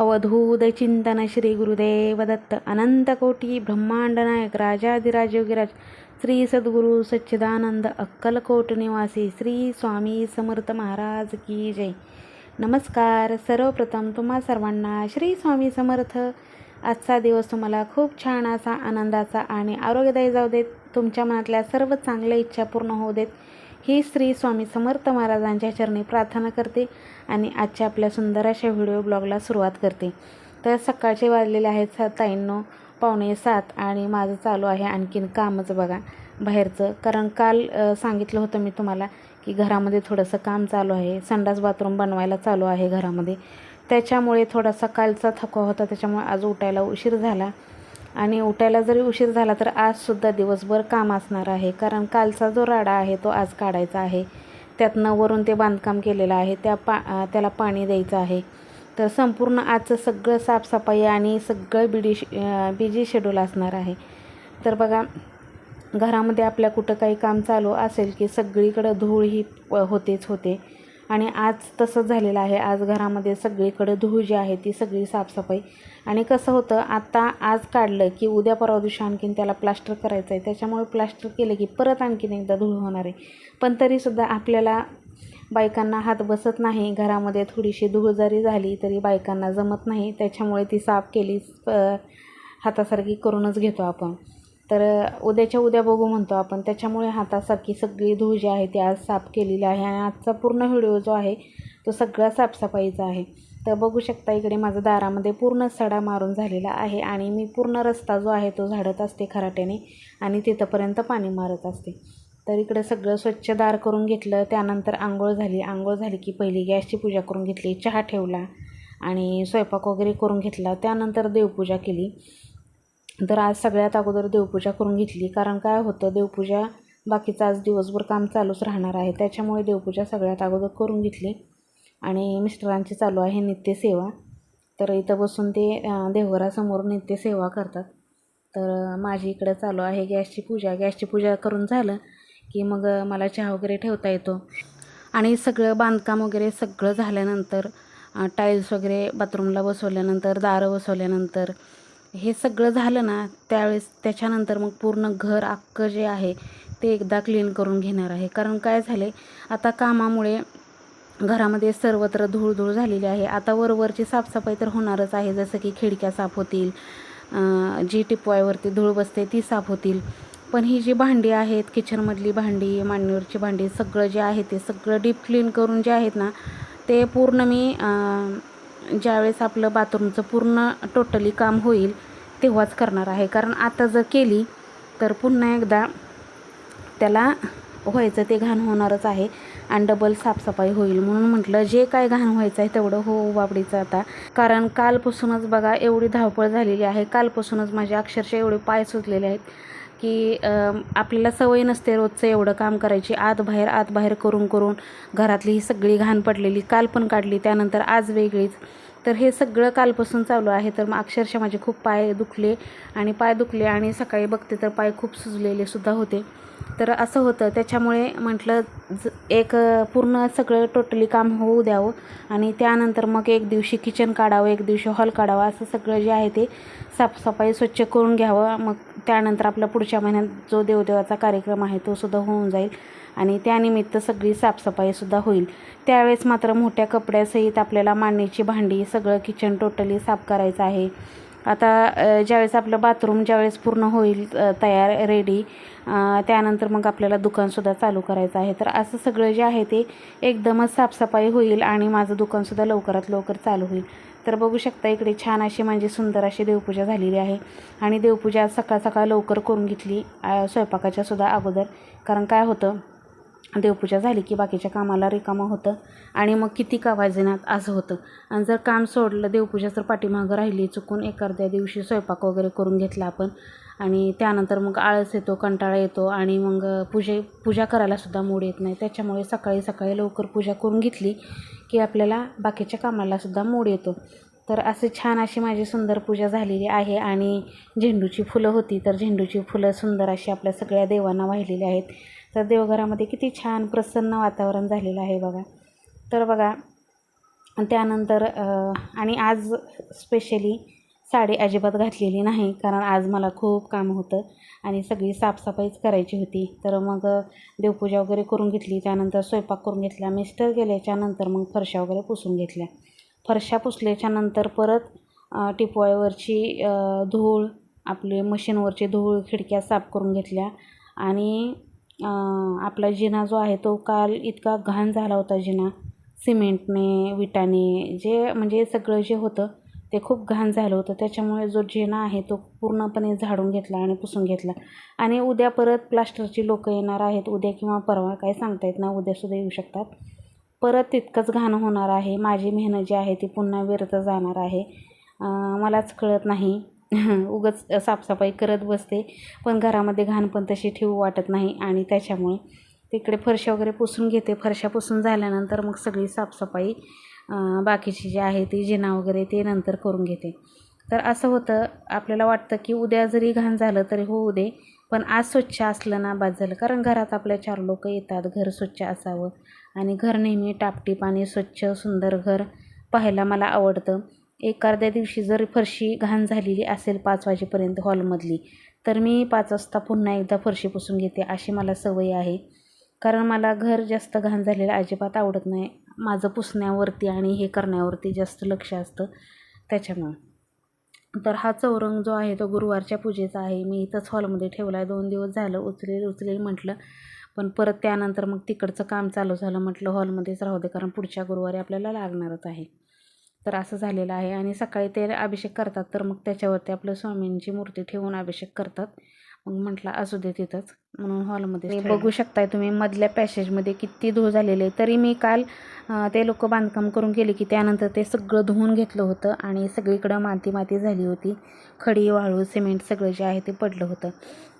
अवधूत चिंतन श्री गुरुदेव दत्त अनंत कोटी ब्रह्मांड नायक राजाधिराज योगीराज श्री सद्गुरू सच्चिदानंद अक्कलकोट निवासी श्री स्वामी समर्थ महाराज की जय। नमस्कार सर्वप्रथम तुम्हा सर्वांना श्री स्वामी समर्थ. आजचा दिवस तुम्हाला खूप छान असा आनंदाचा आणि आरोग्यदायी जाऊ देत तुमच्या मनातल्या सर्व चांगल्या इच्छा पूर्ण होऊ देत. ही स्त्री स्वामी समर्थ महाराजांच्या चरणी प्रार्थना करते आणि आजच्या आपल्या सुंदर अशा व्हिडिओ ब्लॉगला सुरुवात करते. तर सकाळचे वाजलेले आहेत सात ताईंनो पावणे सात आणि माझं चालू आहे आणखीन कामच बघा. बाहेरचं कारण काल सांगितलं होतं मी तुम्हाला की घरामध्ये थोडंसं काम चालू आहे. संडास बाथरूम बनवायला चालू आहे घरामध्ये. त्याच्यामुळे थोडासा कालचा थकवा होता त्याच्यामुळे आज उठायला उशीर झाला. आणि उठायला जरी उशीर झाला तर आजसुद्धा दिवसभर काम असणार आहे. कारण कालचा जो राडा आहे तो आज काढायचा आहे. त्यातनं वरून ते बांधकाम केलेलं आहे. त्या पा त्याला पाणी द्यायचं आहे. तर संपूर्ण आजचं सगळं साफसफाई आणि सगळं बिडी बिजी शेड्यूल असणार आहे. तर बघा घरामध्ये आपल्या कुठं काही काम चालू असेल की सगळीकडं धूळ ही होतेच होते. आणि आज तसंच झालेलं आहे. आज घरामध्ये सगळीकडे धूळ जी आहे ती सगळी साफसफाई. आणि कसं होतं आता आज काढलं की उद्या परवा दिवशी आणखीन त्याला प्लास्टर करायचं आहे त्याच्यामुळे प्लास्टर केलं की परत आणखीन एकदा धूळ होणार आहे. पण तरीसुद्धा आपल्याला बायकांना हात बसत नाही. घरामध्ये थोडीशी धूळ जरी झाली तरी बायकांना जमत नाही. त्याच्यामुळे ती साफ केली हातासारखी करूनच घेतो आपण. तर उद्याच्या उद्या बघू म्हणतो आपण. त्याच्यामुळे हातासारखी सगळी धूळ जी आहे ती आज साफ केलेली आहे आणि आजचा पूर्ण व्हिडिओ जो आहे तो सगळा साफसफाईचा आहे. तर बघू शकता इकडे माझं दारामध्ये पूर्ण सडा मारून झालेला आहे आणि मी पूर्ण रस्ता जो आहे तो झाडत असते खराट्याने आणि तिथंपर्यंत पाणी मारत असते. तर इकडं सगळं स्वच्छ दार करून घेतलं त्यानंतर आंघोळ झाली. आंघोळ झाली की पहिली गॅसची पूजा करून घेतली चहा ठेवला आणि स्वयंपाक वगैरे करून घेतला. त्यानंतर देवपूजा केली. तर आज सगळ्यात अगोदर देवपूजा करून घेतली. कारण काय होतं देवपूजा बाकीचं आज दिवसभर काम चालूच राहणार आहे. त्याच्यामुळे देवपूजा सगळ्यात अगोदर करून घेतली. आणि मिस्टरांची चालू आहे नित्यसेवा. तर इथं बसून ते देवघरासमोर नित्यसेवा करतात. तर माझी इकडं चालू आहे गॅसची पूजा. गॅसची पूजा करून झालं की मग मला चहा वगैरे ठेवता येतो. आणि सगळं बांधकाम वगैरे सगळं झाल्यानंतर टाईल्स वगैरे बाथरूमला बसवल्यानंतर दारं बसवल्यानंतर हे सगळं झालं ना त्यावेळेस त्याच्यानंतर मग पूर्ण घर अख्खं जे आहे ते एकदा क्लीन करून घेणार आहे. कारण काय झाले आता कामामुळे घरामध्ये सर्वत्र धूळधूळ झालेली आहे. आता वरवरची साफसफाई तर होणारच आहे जसं की खिडक्या साफ होतील जी टिपवायवरती धूळ बसते ती साफ होतील. पण ही जी भांडी आहेत किचनमधली भांडी मांडणीवरची भांडी सगळं जे आहे ते सगळं डीप क्लीन करून जे आहेत ना ते पूर्ण मी ज्यावेळेस आपलं बाथरूमचं पूर्ण टोटली काम होईल तेव्हाच करणार आहे. कारण आता जर केली तर पुन्हा एकदा त्याला व्हायचं ते घाण होणारच आहे आणि डबल साफसफाई होईल. म्हणून म्हटलं जे काय घाण व्हायचं आहे तेवढं हो बाबडीचं आता. कारण कालपासूनच बघा एवढी धावपळ झालेली आहे. कालपासूनच माझे अक्षरशः एवढे पाय सुचलेले आहेत. की आपल्याला सवय नसते रोजचं एवढं काम करायची. आत बाहेर आत बाहेर करून करून घरातली ही सगळी घाण पडलेली काल पण काढली त्यानंतर आज वेगळीच. तर हे सगळं कालपासून चालू आहे. तर मग अक्षरशः माझे खूप पाय दुखले आणि पाय दुखले आणि सकाळी बघते तर पाय खूप सुजलेले सुद्धा होते. तर असं होतं. त्याच्यामुळे म्हटलं ज एक पूर्ण सगळं टोटली काम होऊ द्यावं. आणि त्यानंतर मग एक दिवशी किचन काढावं एक दिवशी हॉल काढावा असं सगळं जे आहे ते साफसफाई स्वच्छ करून घ्यावं. मग त्यानंतर आपला पुढच्या महिन्यात जो देवदेवाचा कार्यक्रम आहे तो सुद्धा होऊन जाईल. आणि त्यानिमित्त सगळी साफसफाईसुद्धा होईल. त्यावेळेस मात्र मोठ्या कपड्यासहित आपल्याला मांडणीची भांडी सगळं किचन टोटली साफ करायचं आहे. आता ज्यावेळेस आपलं बाथरूम ज्यावेळेस पूर्ण होईल तयार रेडी त्यानंतर मग आपल्याला दुकानसुद्धा चालू करायचं आहे. तर असं सगळं जे आहे ते एकदमच साफसफाई होईल आणि माझं दुकानसुद्धा लवकरात लवकर चालू होईल. तर बघू शकता इकडे छान अशी म्हणजे सुंदर अशी देवपूजा झालेली आहे. आणि देवपूजा सकाळ सकाळ लवकर करून घेतली स्वयंपाकाच्यासुद्धा अगोदर. कारण काय होतं देवपूजा झाली की बाकीच्या कामाला रिकामं होतं. आणि मग किती का वाजेनात असं होतं. आणि जर काम सोडलं देवपूजा जर पाठीमागं राहिली चुकून एखाद्या दिवशी स्वयंपाक वगैरे करून घेतला आपण. आणि त्यानंतर मग आळस येतो कंटाळा येतो आणि मग पूजे पूजा करायला सुद्धा मूड येत नाही. त्याच्यामुळे सकाळी सकाळी लवकर पूजा करून घेतली की आपल्याला बाकीच्या कामाला सुद्धा मूड येतो. तर असे छान अशी माझी सुंदर पूजा झालेली आहे आणि झेंडूची फुलं होती तर झेंडूची फुलं सुंदर अशी आपल्या सगळ्या देवांना वाहिलेली आहेत. तर देवघरामध्ये किती छान प्रसन्न वातावरण झालेलं आहे बघा. तर बघा त्यानंतर आणि आज स्पेशली साडी अजिबात घातलेली नाही कारण आज मला खूप काम होतं आणि सगळी साफसफाईच करायची होती. तर मग देवपूजा वगैरे करून घेतली त्यानंतर स्वयंपाक करून घेतला मिस्टर गेल्याच्यानंतर मग फरशा वगैरे पुसून घेतल्या. फरशा पुसल्याच्या नंतर परत टिपवाळीवरची धूळ आपले मशीनवरची धूळ खिडक्या साफ करून घेतल्या आणि आपला जिना जो आहे तो काल इतका घाण झाला होता जिना. सिमेंटने विटाने जे म्हणजे सगळं जे होतं ते खूप घाण झालं होतं. त्याच्यामुळे जो जिना आहे तो पूर्णपणे झाडून घेतला आणि पुसून घेतला. आणि उद्या परत प्लास्टरची लोकं येणार आहेत. उद्या किंवा परवा काय सांगता येत ना उद्यासुद्धा येऊ शकतात. परत तितकंच घाण होणार आहे. माझी मेहनत जी आहे ती पुन्हा व्यर्थ जाणार आहे. मलाच कळत नाही. उगाच साफसफाई करत बसते. पण घरामध्ये घाण पण तशी ठेवू वाटत नाही आणि त्याच्यामुळे तिकडे फरशा वगैरे पुसून घेते. फरशा पुसून झाल्यानंतर मग सगळी साफसफाई बाकीची जी आहे ती जिना वगैरे ते नंतर करून घेते. तर असं होतं. आपल्याला वाटतं की उद्या जरी घाण झालं तरी होऊ दे पण आज स्वच्छ असलं ना बाद झालं. कारण घरात आपल्या चार लोक येतात. घर स्वच्छ असावं आणि घर नेहमी टापटीप आणि स्वच्छ सुंदर घर पाहायला मला आवडतं. एक अर्ध्या दिवशी जर फरशी घाण झालेली असेल पाच वाजेपर्यंत हॉलमधली तर मी पाच वाजता पुन्हा एकदा फरशी पुसून घेते अशी मला सवय आहे. कारण मला घर जास्त घाण झालेलं अजिबात आवडत नाही. माझं पुसण्यावरती आणि हे करण्यावरती जास्त लक्ष असतं त्याच्यामुळं. तर हा चौरंग जो आहे तो गुरुवारच्या पूजेचा आहे. मी इथंच हॉलमध्ये ठेवला आहे दोन दिवस झालं उचलेल उचलेल म्हटलं पण परत त्यानंतर मग तिकडचं काम चालू झालं म्हटलं हॉलमध्येच राहू दे. कारण पुढच्या गुरुवारी आपल्याला लागणारच आहे. तर असं झालेलं आहे. आणि सकाळी ते अभिषेक करतात तर मग त्याच्यावरती आपलं स्वामींची मूर्ती ठेवून अभिषेक करतात. मग म्हटलं असू दे तिथंच. म्हणून हॉलमध्ये बघू शकताय तुम्ही मधल्या पॅसेजमध्ये किती धूळ झालेले. तरी मी काल ते लोक बांधकाम करून गेले की त्यानंतर ते सगळं धुवून घेतलं होतं आणि सगळीकडं माती माती झाली होती. खडी वाळू सिमेंट सगळं जे आहे ते पडलं होतं.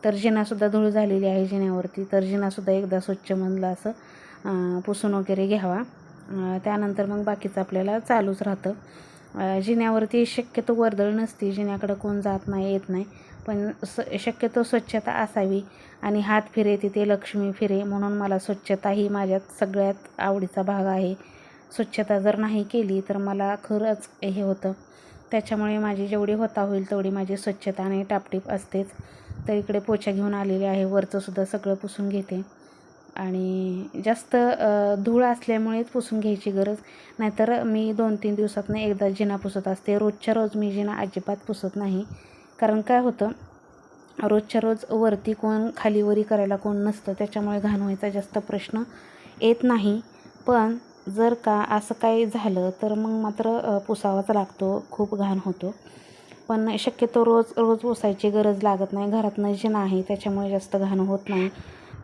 तर जिनासुद्धा धूळ झालेली आहे जिन्यावरती. तर जिनासुद्धा एकदा स्वच्छ म्हणलं असं पुसून वगैरे घ्यावा. त्यानंतर मग बाकीचं आपल्याला चालूच राहतं. जिन्यावरती शक्यतो वर्दळ नसते जिन्याकडं कोण जात नाही येत नाही. पण स शक्यतो स्वच्छता असावी आणि हात फिरे तिथे लक्ष्मी फिरे म्हणून मला स्वच्छता ही माझ्यात सगळ्यात आवडीचा भाग आहे. स्वच्छता जर नाही केली तर मला खरंच हे होतं. त्याच्यामुळे माझी जेवढी होता होईल तेवढी माझी स्वच्छता आणि टापटीप असतेच. तर इकडे पोछा घेऊन आलेली आहे वरचंसुद्धा सगळं पुसून घेते. आणि जास्त धूळ असल्यामुळेच पुसून घ्यायची गरज. नाहीतर मी दोन तीन दिवसातनं एकदा जिना पुसत असते. रोजच्या रोज मी जिना अजिबात पुसत नाही. कारण काय होतं रोजच्या रोज वरती कोण खालीवरी करायला कोण नसतं. त्याच्यामुळे घाण व्हायचा जास्त प्रश्न येत नाही. पण जर का असं काही झालं तर मग मात्र पुसावाच लागतो. खूप घाण होतो. पण शक्यतो रोज रोज पुसायची गरज लागत नाही. घरातनं जिना आहे त्याच्यामुळे जास्त घाण होत नाही.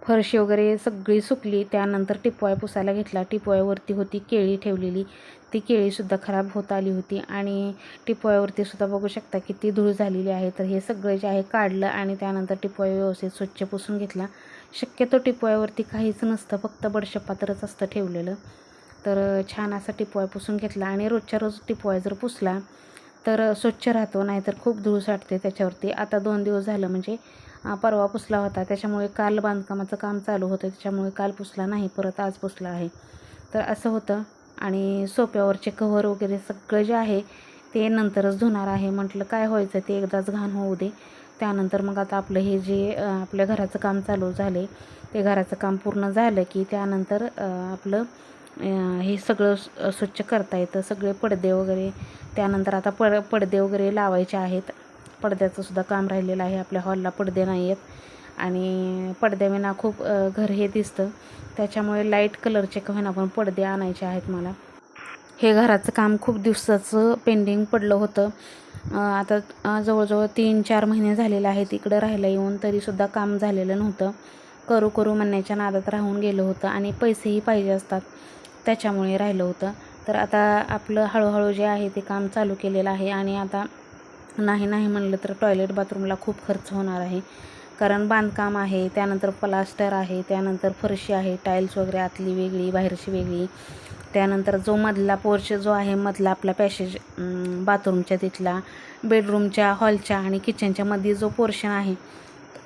फरशी वगैरे सगळी सुकली त्यानंतर टिपवाय पुसायला घेतला. टिपवायवरती होती केळी ठेवलेली. ती केळीसुद्धा खराब होत आली होती आणि टिपवायवरती सुद्धा बघू शकता की ती धूळ झालेली आहे. तर हे सगळं जे आहे काढलं आणि त्यानंतर टिपवाय व्यवस्थित स्वच्छ पुसून घेतला. शक्यतो टिपवायवरती काहीच नसतं फक्त बडशपात्रच असतं ठेवलेलं. तर छान असा टिपवाय पुसून घेतला आणि रोजच्या रोज टिपवाय जर पुसला तर स्वच्छ राहतो नाहीतर खूप धूळ साठते त्याच्यावरती. आता दोन दिवस झालं म्हणजे परवा पुसला होता. त्याच्यामुळे काल बांधकामाचं काम चालू होतं. त्याच्यामुळे काल पुसला नाही. परत आज पुसला आहे. तर असं होतं. आणि सोप्यावरचे कव्हर वगैरे सगळं जे आहे ते नंतरच धुणार आहे. म्हटलं काय व्हायचं? ते एकदाच घाण होऊ दे. त्यानंतर मग आता आपलं हे जे आपल्या घराचं काम चालू झाले ते घराचं काम पूर्ण झालं की त्यानंतर आपलं हे सगळं स्वच्छ करता येतं. सगळे पडदे वगैरे त्यानंतर आता पड पडदे वगैरे लावायचे आहेत. पडद्याचं सुद्धा काम राहिलेलं आहे. आपल्या हॉलला पडदे नाही आहेत आणि पडद्याविना खूप घर हे दिसतं. त्याच्यामुळे लाइट कलरचे का होईना पण पडदे आणायचे आहेत मला. हे घराचं काम खूप दिवसाचं पेंडिंग पडलं होतं. आता जवळजवळ तीन चार महिने झालेले आहेत इकडं राहायला येऊन. तरीसुद्धा काम झालेलं नव्हतं. करू करू म्हणण्याच्या नादात राहून गेलं होतं. आणि पैसेही पाहिजे असतात. त्याच्यामुळे राहिलं होतं. तर आता आपलं हळूहळू जे आहे ते काम चालू केलेलं आहे. आणि आता नाही नाही म्हणलं तर टॉयलेट बाथरूमला खूप खर्च होणार आहे. कारण बांधकाम आहे त्यानंतर प्लास्टर आहे त्यानंतर फरशी आहे टाईल्स वगैरे आतली वेगळी बाहेरची वेगळी. त्यानंतर जो मधला पोर्च जो आहे मधला आपला पॅसेज बाथरूमच्या तिथला बेडरूमच्या हॉलच्या आणि किचनच्या मध्ये जो पोर्शन आहे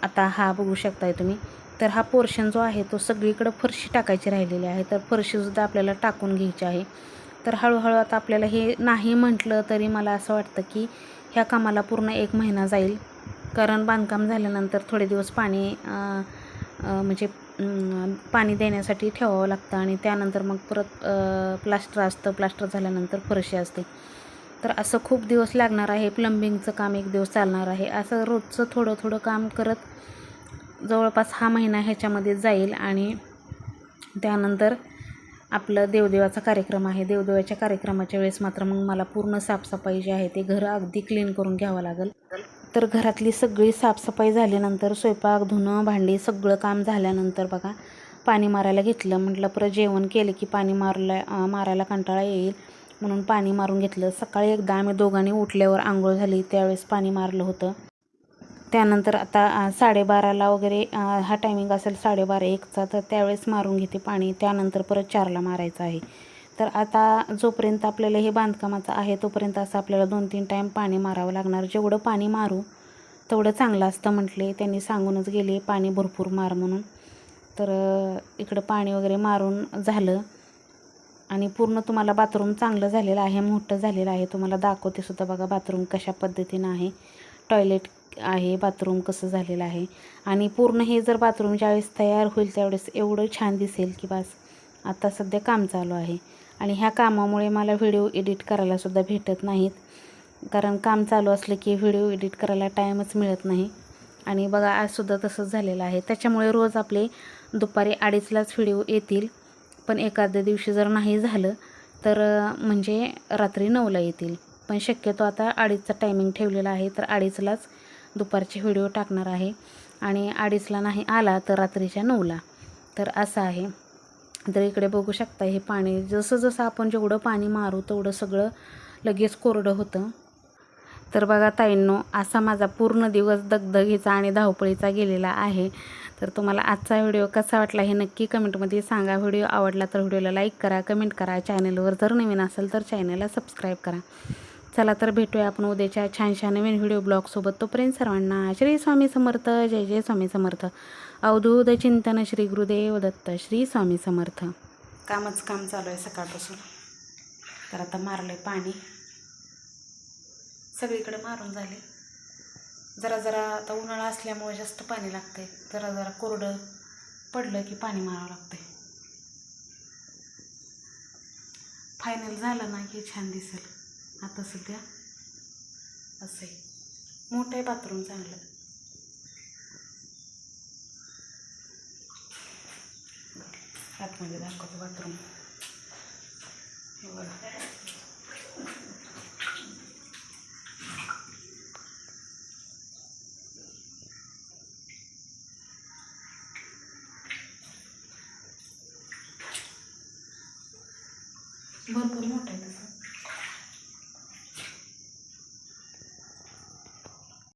आता हा बघू शकताय तुम्ही. तर हा पोर्शन जो आहे तो सगळीकडं फरशी टाकायची राहिलेली आहे. तर फरशीसुद्धा आपल्याला टाकून घ्यायची आहे. तर हळूहळू आता आपल्याला हे नाही म्हटलं तरी मला असं वाटतं की ह्या कामाला पूर्ण एक महिना जाईल. कारण बांधकाम झाल्यानंतर थोडे दिवस पाणी म्हणजे पाणी देण्यासाठी ठेवावं लागतं आणि त्यानंतर मग परत प्लास्टर असतं. प्लास्टर झाल्यानंतर फरशी असते. तर असं खूप दिवस लागणार आहे. प्लंबिंगचं काम एक दिवस चालणार आहे. असं रोजचं थोडं थोडं काम करत जवळपास हा महिना ह्याच्यामध्ये जाईल आणि त्यानंतर आपलं देवदेवाचा कार्यक्रम आहे. देवदेवाच्या कार्यक्रमाच्या वेळेस मात्र मग मला पूर्ण साफसफाई जी आहे ते घर अगदी क्लीन करून घ्यावं लागेल. तर घरातली सगळी साफसफाई झाल्यानंतर स्वयंपाक धुणं भांडी सगळं काम झाल्यानंतर बघा पाणी मारायला घेतलं. म्हटलं परत जेवण केलं की पाणी मारलं मारायला कंटाळा येईल. म्हणून पाणी मारून घेतलं. सकाळी एकदा आम्ही दोघांनी उठल्यावर आंघोळ झाली. त्यावेळेस पाणी मारलं होतं. त्यानंतर आता साडेबाराला वगैरे हा टायमिंग असेल साडेबारा एकचा तर त्यावेळेस मारून घेते पाणी. त्यानंतर परत चारला मारायचं आहे. तर आता जोपर्यंत आपल्याला हे बांधकामाचं आहे तोपर्यंत असं आपल्याला दोन तीन टाईम पाणी मारावं लागणार. जेवढं पाणी मारू तेवढं चांगलं असतं म्हटले. त्यांनी सांगूनच गेले पाणी भरपूर मार म्हणून. तर इकडं पाणी वगैरे मारून झालं. आणि पूर्ण तुम्हाला बाथरूम चांगलं झालेलं आहे मोठं झालेलं आहे. तुम्हाला दाखवते सुद्धा बघा बाथरूम कशा पद्धतीनं आहे. टॉयलेट आहे बाथरूम कसं झालेलं आहे. आणि पूर्ण हे जर बाथरूम ज्यावेळेस तयार होईल त्यावेळेस एवढं छान दिसेल की बस आता सध्या काम चालू आहे. आणि ह्या कामामुळे मला व्हिडिओ एडिट करायलासुद्धा भेटत नाहीत. कारण काम चालू असलं की व्हिडिओ एडिट करायला टाईमच मिळत नाही. आणि बघा आजसुद्धा तसंच झालेलं आहे. त्याच्यामुळे रोज आपले दुपारी अडीचलाच व्हिडिओ येतील. पण एखाद्या दिवशी जर नाही झालं तर म्हणजे रात्री नऊला येतील. पण शक्यतो आता अडीचचा टायमिंग ठेवलेला आहे तर अडीचलाच दुपारचे व्हिडिओ टाकणार आहे. आणि अडीचला नाही आला तर रात्रीच्या नऊला. तर असं आहे. तर इकडे बघू शकता हे पाणी. जसं जसं आपण जेवढं पाणी मारू तेवढं सगळं लगेच कोरडं होतं. तर बघा ताईंनो असा माझा पूर्ण दिवस दगदगीचा आणि धावपळीचा गेलेला आहे. तर तुम्हाला आजचा व्हिडिओ कसा वाटला हे नक्की कमेंटमध्ये सांगा. व्हिडिओ आवडला तर व्हिडिओला लाईक करा कमेंट करा. चॅनलवर जर नवीन असेल तर चॅनलला सबस्क्राईब करा. चला तर भेटूया आपण उद्याच्या छानशा नवीन व्हिडिओ ब्लॉगसोबत तोपर्यंत सर्वांना श्री स्वामी समर्थ जय जय स्वामी समर्थ. अवधूत चिंतन श्री गुरुदेव दत्त श्री स्वामी समर्थ. कामच काम चालू आहे सकाळपासून. तर आता मारलं आहे पाणी. सगळीकडे मारून झाले. जरा जरा आता उन्हाळा असल्यामुळे जास्त पाणी लागते जरा जरा कोरडं पडलं की पाणी मारावं लागते फायनल झालं ना की छान दिसेल. आता सध्या असं आहे. मोठं आहे बाथरूम चांगलं. आतमध्ये दाखवतो बाथरूम. हे बघा